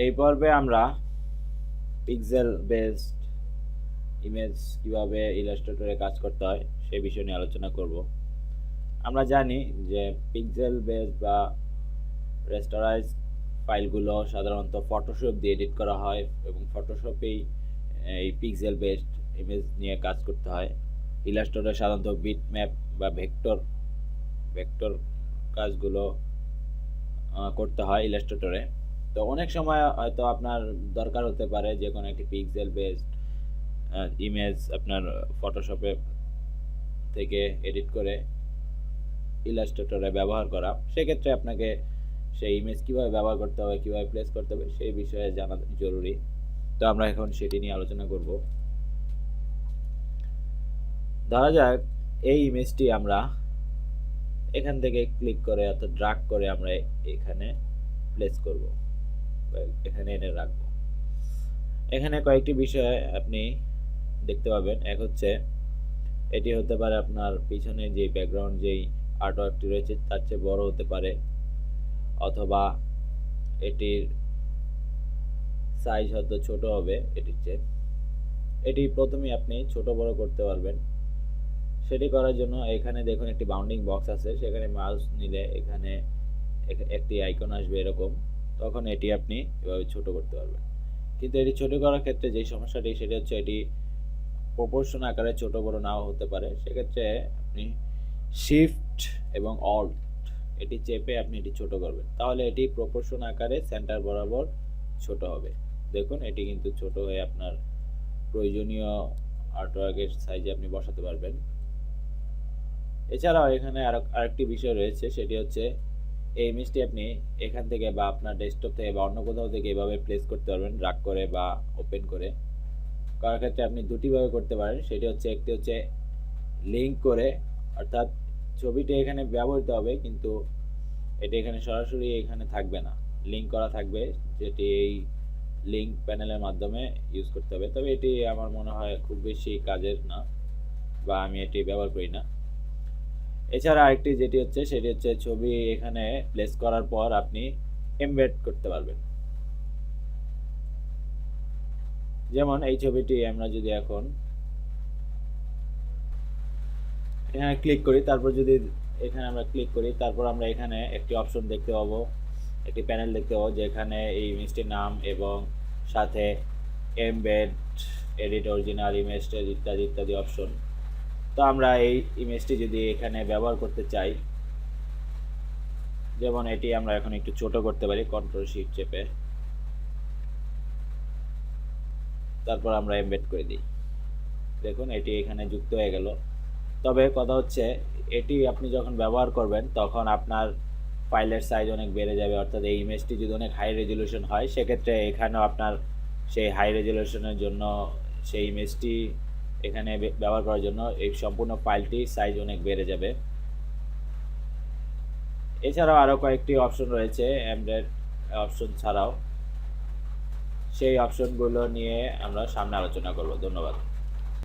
এই পর্বে আমরা পিক্সেল বেসড ইমেজ কীভাবে ইলাস্ট্রেটরে কাজ করতে হয় সেই বিষয় নিয়ে আলোচনা করব। আমরা জানি যে পিক্সেল বেসড বা রেস্টারাইজ ফাইলগুলো সাধারণত ফটোশপ দিয়ে এডিট করা হয় এবং ফটোশপেই এই পিক্সেল বেসড ইমেজ নিয়ে কাজ করতে হয়। ইলাস্ট্রেটরে সাধারণত বিট ম্যাপ বা ভেক্টর ভেক্টর কাজগুলো করতে হয় ইলাস্ট্রেটরে তো অনেক সময় হয়তো আপনার দরকার হতে পারে যে কোনো একটি পিক্সেল বেসড ইমেজ আপনার ফটোশপে থেকে এডিট করে ইলাস্ট্রেটরে ব্যবহার করা। সেক্ষেত্রে আপনাকে সেই ইমেজ কীভাবে ব্যবহার করতে হবে, কীভাবে প্লেস করতে হবে, সেই বিষয়ে জানা জরুরি। তো আমরা এখন সেটি নিয়ে আলোচনা করব। ধরা যাক, এই ইমেজটি আমরা এখান থেকে ক্লিক করে অর্থাৎ ড্রাগ করে আমরা এখানে প্লেস করব। এখানে এনে রাখব। এখানে কয়েকটি বিষয় আপনি দেখতে পাবেন। এক হচ্ছে, এটি হতে পারে আপনার পিছনে যে ব্যাকগ্রাউন্ড যেই আর্টওয়ার্কটি রয়েছে, তার চেয়ে বড় হতে পারে। অথবা, এটির সাইজ হয়তো ছোট হবে, এটির চেয়ে। এটি প্রথমেই আপনি ছোট বড় করতে পারবেন। সেটি করার জন্য এখানে দেখুন একটি বাউন্ডিং বক্স আছে। সেখানে মাউস নিলে এখানে একটি আইকন আসবে এরকম। তখন এটি আপনি এভাবে ছোট করতে পারবেন। কিন্তু এটি ছোট করার ক্ষেত্রে যে সমস্যাটি, সেটি হচ্ছে এটি প্রপোর্শন আকারে ছোট বড় নাও হতে পারে। সেক্ষেত্রে আপনি শিফট এবং অল্ট এটি চেপে আপনি এটি ছোট করবেন। তাহলে এটি প্রপোর্শন আকারে সেন্টার বরাবর ছোট হবে। দেখুন, এটি কিন্তু ছোট হয়ে আপনার প্রয়োজনীয় আর্টওয়ার্কের সাইজে আপনি বসাতে পারবেন। এছাড়াও এখানে আর, আরেকটি বিষয় রয়েছে, সেটি হচ্ছে এই ইমেজটি আপনি এখান থেকে বা আপনার ডেস্কটপ থেকে বা অন্য কোথাও থেকে এভাবে প্লেস করতে পারবেন ড্রাগ করে বা ওপেন করে। করার ক্ষেত্রে আপনি দুটিভাবে করতে পারেন, সেটি হচ্ছে একটি হচ্ছে লিঙ্ক করে, অর্থাৎ ছবিটি এখানে ব্যবহৃত হবে কিন্তু এটি এখানে সরাসরি এখানে থাকবে না। লিঙ্ক করা থাকবে, যেটি এই লিঙ্ক প্যানেলের মাধ্যমে ইউজ করতে হবে। তবে এটি আমার মনে হয় খুব বেশি কাজের না বা আমি এটি ব্যবহার করি না। এছাড়া আরেকটি যেটি হচ্ছে, সেটি হচ্ছে ছবি এখানে প্লেস করার পর আপনি এমবেড করতে পারবেন। যেমন এই ছবিটি আমরা যদি এখন এখানে ক্লিক করি, তারপর যদি এখানে আমরা ক্লিক করি, তারপর আমরা এখানে একটি অপশন দেখতে পাবো, একটি প্যানেল দেখতে পাবো, যেখানে এই ইমেজটির নাম এবং সাথে এমবেড এডিট অরিজিনাল ইমেজ ইত্যাদি ইত্যাদি অপশন তো আমরা এই ইমেজটি যদি এখানে ব্যবহার করতে চাই, যেমন এটি আমরা এখন একটু ছোট করতে পারি কন্ট্রোল শিট চেপে। তারপর আমরা এমবেড করে দিই। দেখুন, এটি এখানে যুক্ত হয়ে গেল। তবে কথা হচ্ছে, এটি আপনি যখন ব্যবহার করবেন, তখন আপনার ফাইলের সাইজ অনেক বেড়ে যাবে। অর্থাৎ এই ইমেজটি যদি অনেক হাই রেজলিউশন হয়, সেক্ষেত্রে এখানেও আপনার সেই হাই রেজলিউশনের জন্য সেই ইমেজটি এখানে ব্যবহার করার জন্য এই সম্পূর্ণ ফাইলটি সাইজ অনেক বেড়ে যাবে। এছাড়াও আরও কয়েকটি অপশন রয়েছে অ্যান্ড্রয়েড অপশন ছাড়াও। সেই অপশনগুলো নিয়ে আমরা সামনে আলোচনা করব। ধন্যবাদ।